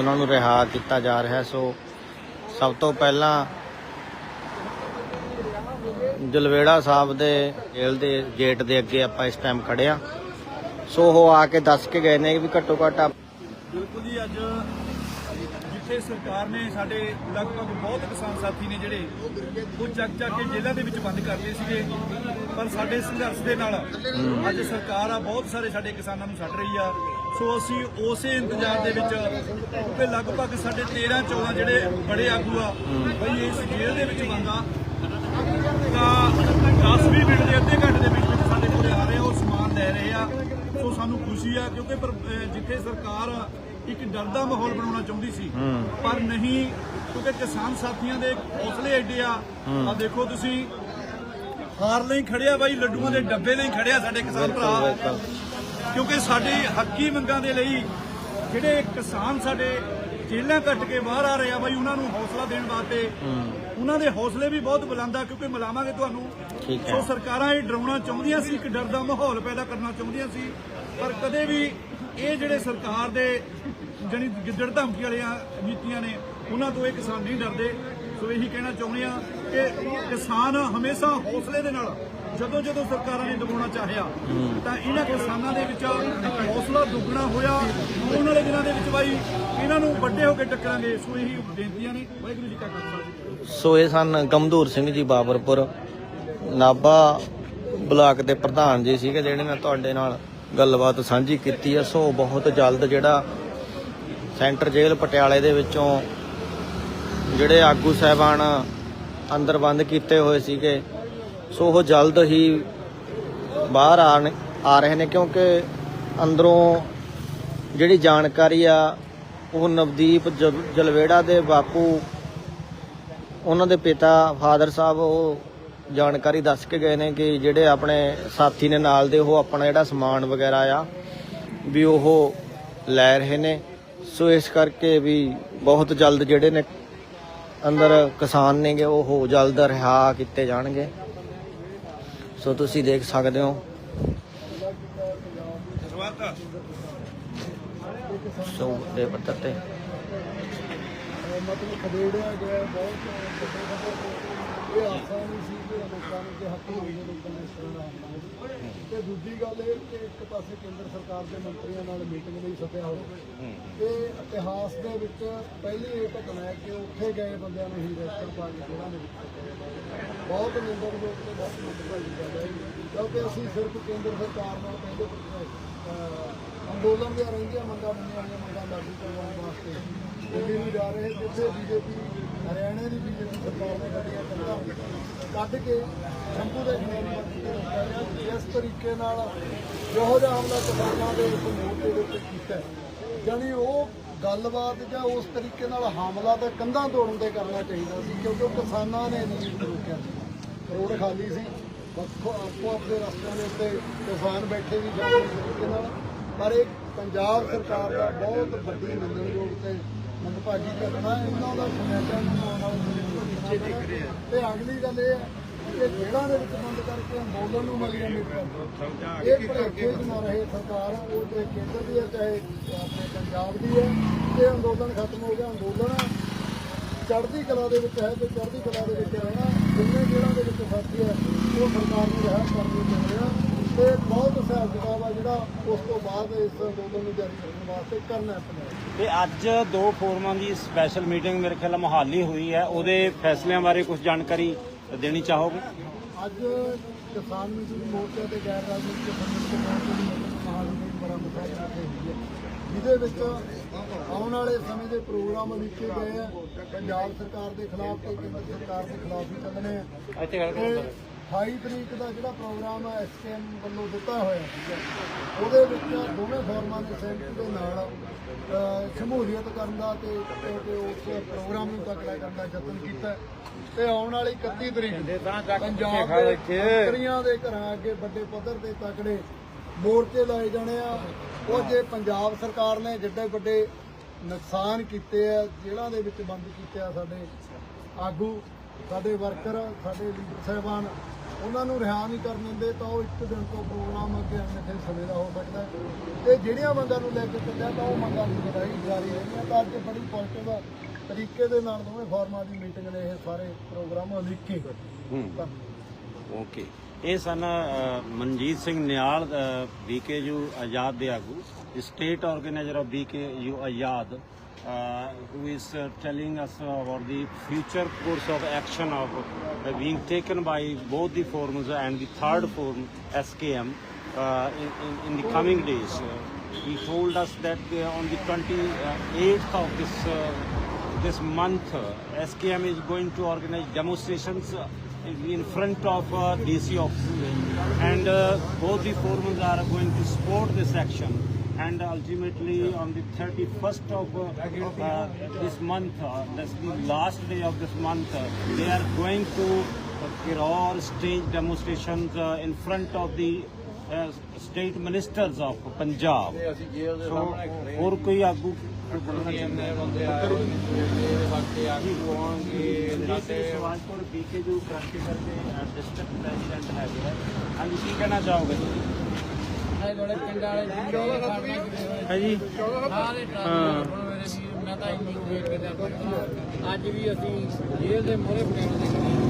ਉਹਨੇ ਨੂੰ ਰਿਹਾ ਕੀਤਾ ਜਾ ਰਿਹਾ ਸੋ ਸਭ ਤੋਂ ਪਹਿਲਾਂ ਜਲਵੇੜਾ ਸਾਹਿਬ ਦੇ ਜੇਲ੍ਹ ਦੇ ਗੇਟ ਦੇ ਅੱਗੇ ਆਪਾਂ ਇਸ ਟਾਈਮ ਖੜੇ ਆ ਸੋ ਉਹ ਆ ਕੇ ਦੱਸ ਕੇ ਗਏ ਨੇ ਵੀ ਘੱਟੋ ਘੱਟ ਬਿਲਕੁਲ ਜੀ ਅੱਜ ਜਿੱਥੇ ਸਰਕਾਰ ਨੇ ਸਾਡੇ ਲਗਭਗ ਬਹੁਤ ਕਿਸਾਨ ਸਾਥੀ ਨੇ ਜਿਹੜੇ ਉਹ ਚੱਕ ਚੱਕ ਕੇ ਜੇਲ੍ਹਾਂ ਦੇ ਵਿੱਚ ਬੰਦ ਕਰਦੇ ਸੀਗੇ। ਪਰ ਸਾਡੇ ਸੰਘਰਸ਼ ਦੇ ਨਾਲ ਅੱਜ ਸਰਕਾਰ ਆ ਬਹੁਤ ਸਾਰੇ ਸਾਡੇ ਕਿਸਾਨਾਂ ਨੂੰ ਛੱਡ ਰਹੀ ਆ। ਸੋ ਅਸੀਂ ਉਸੇ ਇੰਤਜ਼ਾਰ ਦੇ ਵਿੱਚ ਕਿਉਂਕਿ ਲਗਭਗ ਸਾਡੇ 13 14 ਜਿਹੜੇ ਬੜੇ ਆਗੂ ਆ ਬਈ ਇਸ ਜੇਲ੍ਹ ਦੇ ਵਿੱਚ ਬੰਦ ਤਾਂ 10-20 ਮਿੰਟ ਦੇ ਅੱਧੇ ਘੰਟੇ ਦੇ ਵਿੱਚ ਵਿੱਚ ਸਾਡੇ ਕੋਲੇ ਆ ਰਹੇ ਆ, ਉਹ ਸਮਾਨ ਲੈ ਰਹੇ ਆ। ਸੋ ਸਾਨੂੰ ਖੁਸ਼ੀ ਆ ਕਿਉਂਕਿ ਜਿੱਥੇ ਸਰਕਾਰ ਇੱਕ ਡਰ ਦਾ ਮਾਹੌਲ ਬਣਾਉਣਾ ਚਾਹੁੰਦੀ ਸੀ ਪਰ ਨਹੀਂ ਕਿਉਂਕਿ ਕਿਸਾਨ ਸਾਥੀਆਂ ਦੇ ਹੌਸਲੇ ਐਡੇ ਆ। ਆ ਦੇਖੋ ਤੁਸੀਂ ਹਾਰ ਲਈ ਖੜਿਆ ਬਾਈ ਲੱਡੂਆਂ ਦੇ ਡੱਬੇ ਲਈ ਖੜਿਆ ਸਾਡੇ ਕਿਸਾਨ ਭਰਾ। ਕਿਉਂਕਿ ਸਾਡੇ ਹੱਕੀ ਮੰਗਾਂ ਦੇ ਲਈ ਜਿਹੜੇ ਕਿਸਾਨ ਸਾਡੇ ਜੇਲ੍ਹਾਂ ਕੱਟ ਕੇ ਬਾਹਰ ਆ ਰਹੇ ਆ ਬਾਈ ਉਹਨਾਂ ਨੂੰ ਹੌਸਲਾ ਦੇਣ ਵਾਸਤੇ ਉਹਨਾਂ ਦੇ ਹੌਸਲੇ ਵੀ ਬਹੁਤ ਬੁਲੰਦ ਆ ਕਿਉਂਕਿ ਮਿਲਾਵਾਂਗੇ ਤੁਹਾਨੂੰ। ਸੋ ਸਰਕਾਰਾਂ ਇਹ ਡਰਾਉਣਾ ਚਾਹੁੰਦੀਆਂ ਸੀ ਇੱਕ ਡਰ ਦਾ ਮਾਹੌਲ ਪੈਦਾ ਕਰਨਾ ਚਾਹੁੰਦੀਆਂ ਸੀ ਪਰ ਕਦੇ ਵੀ ਇਹ ਜਿਹੜੇ ਸਰਕਾਰ ਦੇ ਜਣੀ ਗਿੱਦੜ ਧਮਕੀ ਵਾਲੀਆਂ ਨੀਤੀਆਂ ਨੇ ਉਹਨਾਂ ਤੋਂ ਇਹ ਕਿਸਾਨ ਨਹੀਂ ਡਰਦੇ। ਸੋ ਇਹੀ ਕਹਿਣਾ ਚਾਹੁੰਦੇ ਆ ਕਿ ਕਿਸਾਨ ਹਮੇਸ਼ਾ ਹੌਸਲੇ ਦੇ ਨਾਲ ਜਦੋਂ ਜਦੋਂ ਸਰਕਾਰਾਂ ਨੇ ਦਬਾਉਣਾ ਚਾਹਿਆ ਤਾਂ ਇਹਨਾਂ ਕਿਸਾਨਾਂ ਦੇ ਵਿੱਚ ਹੌਸਲਾ ਦੁੱਗਣਾ ਹੋਇਆ। ਆਉਣ ਵਾਲੇ ਦਿਨਾਂ ਦੇ ਵਿੱਚ ਬਾਈ ਇਹਨਾਂ ਨੂੰ ਵੱਡੇ ਹੋ ਕੇ ਟੱਕਰਾਂਗੇ। ਸੋ ਇਹੀ ਬੇਨਤੀਆਂ ਨੇ। ਵਾਹਿਗੁਰੂ ਜੀ ਕਾ ਖਾਲਸਾ ਸੋ ਇਹ ਸਨ ਗਮਦੂਰ ਸਿੰਘ ਜੀ ਬਾਬਰਪੁਰ। ਨਾਭਾ ਬਲਾਕ ਦੇ ਪ੍ਰਧਾਨ ਜੀ ਸੀਗੇ ਜਿਹੜੇ ਨੇ ਤੁਹਾਡੇ ਨਾਲ ਗੱਲਬਾਤ ਸਾਂਝੀ ਕੀਤੀ ਹੈ। ਸੋ ਬਹੁਤ ਜਲਦ ਜਿਹੜਾ ਸੈਂਟਰ ਜੇਲ੍ਹ ਪਟਿਆਲੇ ਦੇ ਵਿੱਚੋਂ ਜਿਹੜੇ ਆਗੂ ਸਹਿਬਾਨ ਅੰਦਰ ਬੰਦ ਕੀਤੇ ਹੋਏ ਸੀਗੇ ਸੋ ਉਹ ਜਲਦ ਹੀ ਬਾਹਰ ਆਣ ਆ ਰਹੇ ਨੇ ਕਿਉਂਕਿ ਅੰਦਰੋਂ ਜਿਹੜੀ ਜਾਣਕਾਰੀ ਆ, ਉਹ ਨਵਦੀਪ ਜਲ- ਜਲਵੇੜਾ ਦੇ ਬਾਪੂ, ਉਹਨਾਂ ਦੇ ਪਿਤਾ ਫਾਦਰ ਸਾਹਿਬ, ਉਹ ਜਾਣਕਾਰੀ ਦੱਸ ਕੇ ਗਏ ਨੇ ਕਿ ਜਿਹੜੇ ਆਪਣੇ ਸਾਥੀ ਨੇ ਨਾਲ ਦੇ, ਉਹ ਆਪਣਾ ਜਿਹੜਾ ਸਮਾਨ ਵਗੈਰਾ ਆ, ਵੀ ਉਹ ਲੈ ਰਹੇ ਨੇ। ਸੋ ਇਸ ਕਰਕੇ ਵੀ ਬਹੁਤ ਜਲਦ ਜਿਹੜੇ ਨੇ ਅੰਦਰ ਕਿਸਾਨ ਨੇਗੇ, ਉਹ ਜਲਦ ਰਿਹਾ ਕੀਤੇ ਜਾਣਗੇ। ਸੋ ਤੁਸੀਂ ਦੇਖ ਸਕਦੇ ਹੋ। ਸੋ ਦੇ ਪੱਤਰ ਤੇ ਮਤਲਬ ਖਦੇੜਿਆ ਗਿਆ ਬਹੁਤ ਪੱਧਰ ਤੇ। ਇਹ ਆਸਾਂ ਨਹੀਂ ਸੀ ਕਿ ਲੋਕਾਂ ਨੂੰ ਕਿ ਹੱਕ ਹੋਵੇ ਲੋਕਾਂ ਨੇ ਇਸ ਤਰ੍ਹਾਂ ਦਾ ਹਮਲਾ ਤੇ ਦੂਜੀ ਗੱਲ ਇਹ ਕਿ ਇੱਕ ਪਾਸੇ ਕੇਂਦਰ ਸਰਕਾਰ ਦੇ ਮੰਤਰੀਆਂ ਨਾਲ ਮੀਟਿੰਗ ਲਈ ਸੱਦਿਆ ਹੋਵੇ। ਤੇ ਇਤਿਹਾਸ ਦੇ ਵਿੱਚ ਪਹਿਲੀ ਇਹ ਘਟਨਾ ਹੈ ਕਿ ਉੱਥੇ ਗਏ ਬੰਦਿਆਂ ਨੂੰ ਹੀ ਰੈਸਟਰ ਪਾ ਕੇ ਜੇਲ੍ਹਾਂ ਦੇ ਵਿੱਚ ਬਹੁਤ ਨਿੰਦਣਯੋਗ ਤੇ ਬਹੁਤ ਮੁੱਦਭਾਈ ਗੱਲ ਹੈ। ਕਿਉਂਕਿ ਅਸੀਂ ਸਿਰਫ ਕੇਂਦਰ ਸਰਕਾਰ ਨਾਲ ਕਹਿੰਦੇ ਅੰਦੋਲਨ ਦੀਆਂ ਰਹਿੰਦੀਆਂ ਮੰਗਾਂ ਮੰਨੀਆਂ ਹੋਈਆਂ ਮੰਗਾਂ ਲਾਗੂ ਕਰਵਾਉਣ ਵਾਸਤੇ ਦਿੱਲੀ ਨੂੰ ਜਾ ਰਹੇ ਜਿੱਥੇ ਬੀਜੇਪੀ ਹਰਿਆਣਾ ਦੀ ਬੀਜੇਪੀ ਸਰਕਾਰ ਨੇ ਗੱਡੀਆਂ ਕੱਢ ਕੇ ਸ਼ੰਭੂ ਦੇ ਖਿਲਾਫ ਜਿਸ ਤਰੀਕੇ ਨਾਲ ਜਿਹੋ ਜਿਹਾ ਹਮਲਾ ਕਿਸਾਨਾਂ ਦੇ ਉਸ ਦੇ ਉੱਤੇ ਕੀਤਾ ਹੈ, ਜਾਣੀ ਉਹ ਗੱਲਬਾਤ ਜਾਂ ਉਸ ਤਰੀਕੇ ਨਾਲ ਹਮਲਾ ਤਾਂ ਕੰਧਾਂ ਤੋੜਨ ਤੇ ਕਰਨਾ ਚਾਹੀਦਾ ਸੀ ਕਿਉਂਕਿ ਉਹ ਕਿਸਾਨਾਂ ਨੇ ਨਹੀਂ ਰੋਕਿਆ ਸੀ। ਰੋਡ ਖਾਲੀ ਸੀ ਵੱਖੋ ਆਪੋ ਆਪਣੇ ਰਸਤਿਆਂ ਦੇ ਉੱਤੇ ਕਿਸਾਨ ਬੈਠੇ ਵੀ ਜਾਂਦੇ ਤਰੀਕੇ ਨਾਲ। ਪਰ ਇਹ ਪੰਜਾਬ ਸਰਕਾਰ ਦਾ ਬਹੁਤ ਵੱਡੀ ਨਿੰਦਣਯੋਗ ਤੇ ਮੰਦਭਾਗੀ ਘਟਨਾ ਹੈ। ਇਹਨਾਂ ਦਾ ਸਮੈਟਾ ਨੂੰ ਆਉਣ ਵਾਲੇ ਪਿੱਛੇ ਦਿਖ ਰਿਹਾ ਤੇ ਅਗਲੀ ਗੱਲ ਇਹ ਹੈ ਕਿ ਜੇਲ੍ਹਾਂ ਦੇ ਵਿੱਚ ਬੰਦ ਕਰਕੇ ਅੰਦੋਲਨ ਨੂੰ ਮਲੀਆਂ ਮਿੱਟਰ ਇਹ ਭਲੇਖੇ ਨਾ ਰਹੇ ਸਰਕਾਰ, ਉਹ ਤੇ ਕੇਂਦਰ ਦੀ ਹੈ ਚਾਹੇ ਆਪਣੇ ਪੰਜਾਬ ਦੀ ਹੈ ਤੇ ਅੰਦੋਲਨ ਖਤਮ ਹੋ ਗਿਆ, ਅੰਦੋਲਨ ਚੜ੍ਹਦੀ ਕਲਾ ਦੇ ਵਿੱਚ ਹੈ, ਤੇ ਚੜ੍ਹਦੀ ਕਲਾ ਦੇ ਵਿੱਚ ਰਹਿਣਾ, ਜਿੰਨੇ ਜਿਹੜਾ ਦੇ ਵਿੱਚ ਸਾਥੀ ਹੈ ਉਹ ਸਰਕਾਰ ਨੂੰ ਰਿਹਾ ਕਰਨੀ ਹਿਸਾਬ ਕਿਤਾਬ ਆ ਜਿਹੜਾ ਉਸ ਤੋਂ ਬਾਅਦ ਇਸ ਅੰਦੋਲਨ ਨੂੰ ਜਾਰੀ ਰੱਖਣ ਵਾਸਤੇ ਕਰਨਾ ਹੈ ਪੰਜਾਬ ਤੇ ਅੱਜ ਦੋ ਫੋਰਮਾਂ ਦੀ ਸਪੈਸ਼ਲ ਮੀਟਿੰਗ ਮੇਰੇ ਖਿਆਲ ਨਾਲ ਮੁਹਾਲੀ ਹੋਈ ਹੈ। ਉਹਦੇ ਫੈਸਲਿਆਂ ਬਾਰੇ ਕੁਝ ਜਾਣਕਾਰੀ ਦੇਣੀ ਚਾਹੋਗੇ? ਅੱਜ ਕਿਸਾਨ ਮਜ਼ਦੂਰ ਮੋਰਚਾ ਤੇ ਗੈਰ ਰਾਜਨੀਤਿਕ ਸੰਗਠਨ ਦੇ ਦੀ ਮਹਾਲੀ ਵਿੱਚ ਬੜਾ ਮੁਕਾਬਲਾ ਹੋਈ ਹੈ। ਜਿਹਦੇ ਵਿੱਚ ਆਉਣ ਵਾਲੇ ਸਮੇਂ ਦੇ ਪ੍ਰੋਗਰਾਮ ਲਿਖੇ ਗਏ ਆ ਪੰਜਾਬ ਸਰਕਾਰ ਦੇ ਖਿਲਾਫ ਤੇ ਕੇਂਦਰ ਸਰਕਾਰ ਦੇ ਖਿਲਾਫ ਵੀ ਚੱਲਣੇ ਆ ਇੱਥੇ 28 ਤਰੀਕ ਦਾ ਜਿਹੜਾ ਪ੍ਰੋਗਰਾਮ ਹੈ ਐਸਕੇਐਮ ਵੱਲੋਂ ਦਿੱਤਾ ਹੋਇਆ ਸੀਗਾ ਉਹਦੇ ਵਿੱਚ ਦੋਵੇਂ ਫੋਰਮਾਂ ਨੇ ਸਹਿਮਤੀ ਦੇ ਨਾਲ ਸ਼ਮੂਲੀਅਤ ਕਰਨ ਦਾ ਤੇ ਤੇ- ਉਸ ਪ੍ਰੋਗਰਾਮ ਨੂੰ ਤਕੜਾ ਕਰਨ ਦਾ ਯਤਨ ਕੀਤਾ। ਤੇ ਆਉਣ ਵਾਲੀ 31 ਤਰੀਕ ਪੰਜਾਬ ਦੇ ਦੇ ਘਰਾਂ ਅੱਗੇ ਵੱਡੇ ਪੱਧਰ ਤੇ ਤਕੜੇ ਮੋਰਚੇ ਲਾਏ ਜਾਣੇ ਆ। ਉਹ ਜੇ ਪੰਜਾਬ ਸਰਕਾਰ ਨੇ ਜਿੱਡੇ ਵੱਡੇ ਨੁਕਸਾਨ ਕੀਤੇ ਆ ਜੇਲ੍ਹਾਂ ਦੇ ਵਿੱਚ ਬੰਦ ਕੀਤੇ ਆ ਸਾਡੇ ਆਗੂ ਸਾਡੇ ਵਰਕਰ ਸਾਡੇ ਲੀਡਰ ਸਾਹਿਬਾਨ ਉਹਨਾਂ ਨੂੰ ਰਿਹਾ ਨਹੀਂ ਕਰਨ ਦਿੰਦੇ ਤਾਂ ਉਹ ਇੱਕ ਦਿਨ ਤੋਂ ਪ੍ਰੋਗਰਾਮ ਅੱਗੇ ਅੰਨੇ ਸਮੇਂ ਦਾ ਹੋ ਸਕਦਾ ਤੇ ਜਿਹੜੀਆਂ ਮੰਗਾਂ ਨੂੰ ਲੈ ਕੇ ਚੱਲਿਆ ਤਾਂ ਉਹ ਮੰਗਾਂ ਦੀ ਲੜਾਈ ਜਾਰੀ ਰਹੀਆਂ ਤਾਂ ਅੱਜ ਬੜੀ ਪੋਜ਼ਿਟਿਵ ਤਰੀਕੇ ਦੇ ਨਾਲ ਦੋਵੇਂ ਫਾਰਮਾਂ ਦੀ ਮੀਟਿੰਗ ਨੇ ਇਹ ਸਾਰੇ ਪ੍ਰੋਗਰਾਮ ਤਾਂ ਓਕੇ। ਇਹ ਸਨ ਮਨਜੀਤ ਸਿੰਘ ਨਿਆਲ ਬੀਕੇਯੂ ਆਜ਼ਾਦ ਦੇ ਆਗੂ। State organiser of BKU Azad. Who is uh, telling us about the future course of action of uh, being taken by both the forums and the third forum SKM uh, in, in, in the coming days. Uh, he told us that uh, on the 28th of this uh, this month, uh, SKM is going to organize demonstrations uh, in front of uh, DC offices, and uh, both the forums are going to support this action. And ultimately, on the 31st of uh, uh, this month, uh, that's the last day of this month, uh, they are going to uh, Kiror stage demonstrations uh, in front of the uh, state ministers of Punjab. So, ਹੋਰ ਕੋਈ ਆਗੂ Sawajpur BK ਜੋ ਦੇ district president ਹੈਗੇ ਆ ਹਾਂਜੀ ਕੀ ਕਹਿਣਾ ਚਾਹੋਗੇ ਬੜੇ ਪਿੰਡ ਵਾਲੇ ਹੈ ਜੀ? ਸਾਰੇ ਟਰਾਂਸਪੋਰਟ ਮੈਂ ਤਾਂ ਇੰਨੀ ਵੇਟ ਕਰਦਾ ਅੱਜ ਵੀ ਅਸੀਂ ਜੇਲ੍ਹ ਦੇ ਮੋਰੇ ਪਿੰਡ ਦੇ